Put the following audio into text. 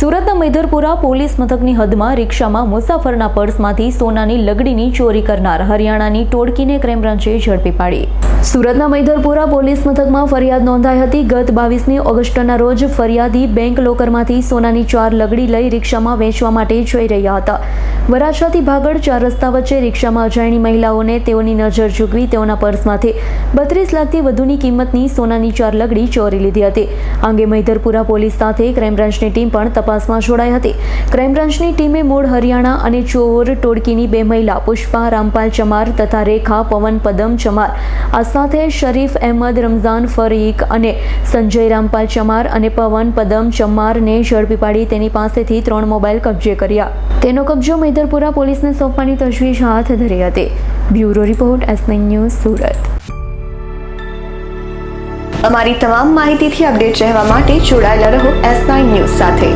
સુરતના મૈધરપુરા પોલીસ મથકની હદમાં રિક્ષામાં મુસાફરના પર્સમાંથી સોનાની લગડીની ચોરી કરનાર હરિયાણાની ટોળકીને ક્રાઇમ બ્રાન્ચે ઝડપી પાડી. સુરતના મૈધરપુરા પોલીસ મથકમાં ફરિયાદ નોંધાઈ હતી. ગત બાવીસમી ઓગસ્ટના રોજ ફરિયાદી બેંક લોકરમાંથી સોનાની ચાર લગડી લઈ રિક્ષામાં વેચવા માટે જઈ રહ્યા હતા. વરાછાથી ભાગળ ચાર રસ્તા વચ્ચે રિક્ષામાં અજાણી મહિલાઓને તેઓની નજર ચૂકવી તેઓના પર્સમાંથી બત્રીસ લાખથી વધુની કિંમતની સોનાની ચાર લગડી ચોરી લીધી હતી. આ અંગે મહિધરપુરા પોલીસ સાથે ક્રાઇમ બ્રાન્ચની ટીમ પણ તપાસમાં જોડાઈ હતી. ક્રાઇમબ્રાન્ચની ટીમે મૂળ હરિયાણા અને ચોર ટોળકીની બે મહિલા પુષ્પા, રામપાલ ચમાર તથા રેખા, પવન પદમ ચમાર, આ સાથે શરીફ અહેમદ રમઝાન ફરીક અને સંજય રામપાલ ચમાર અને પવન પદમ ચમારને ઝડપી પાડી તેની પાસેથી ત્રણ મોબાઈલ કબજે કર્યા. તેનો કબજો મૈદરપુરા પોલીસને સોંપવાની તજવીજ હાથ ધરી હતી. Bureau report S news Surat. અમારી તમામ માહિતીથી અપડેટ રહેવા માટે જોડાયેલા રહો એસ નાઇન ન્યૂઝ સાથે.